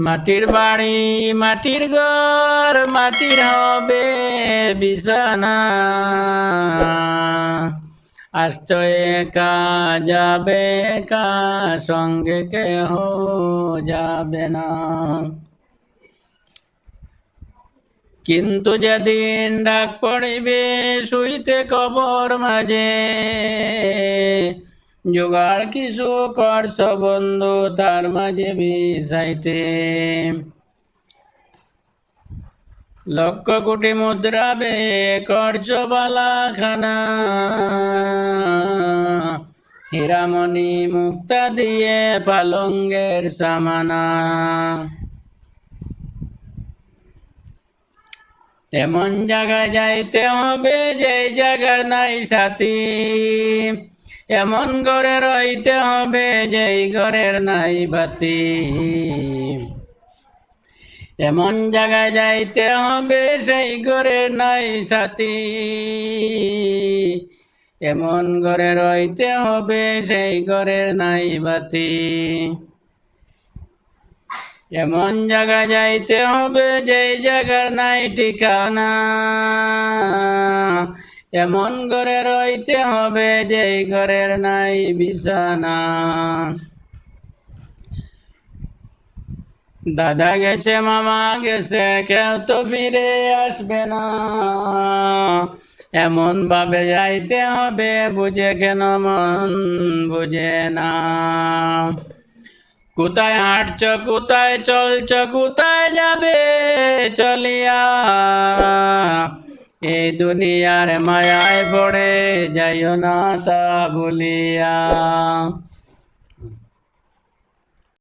মাটির বাড়ি, মাটির ঘর, মাটির হবে বিছানা। আষ্ট একা যাবে একা সঙ্গে কেহ যাবে না। কিন্তু যেদিন ডাক পড়িবে, শুইতে কবর মাঝে জোগাড় কিছু করছ বন্ধু তার মাঝে বিষাইতে লক্ষ কোটি মুদ্রা বে করছ বালা খানা হীরামণি মুক্তা দিয়ে পালঙ্গের সামানা। এমন জায়গায় যাইতে হবে যে জায়গার নাই সাথী। এমন ঘরে রইতে হবে যেই ঘরের নাই বাতি। এমন জায়গায় যাইতে হবে সেই ঘরের নাই সাথী এমন ঘরে রইতে হবে সেই ঘরের নাই বাতি। এমন জায়গা যাইতে হবে যেই জায়গার নাই ঠিকানা। এমন ঘরে রইতে হবে যেই ঘরের নাই বিছানা। দাদা গেছে, মামা গেছে, কেউ তো ফিরে আসবে না। এমন ভাবে যাইতে হবে, বুঝে কেন মন বুঝে না। কোথায় হাঁটছ, কোথায় চলছ, কোথায় যাবে, চলিয়া দুনিয়ার মায়ায় পড়ে যাইও না তা বলিয়া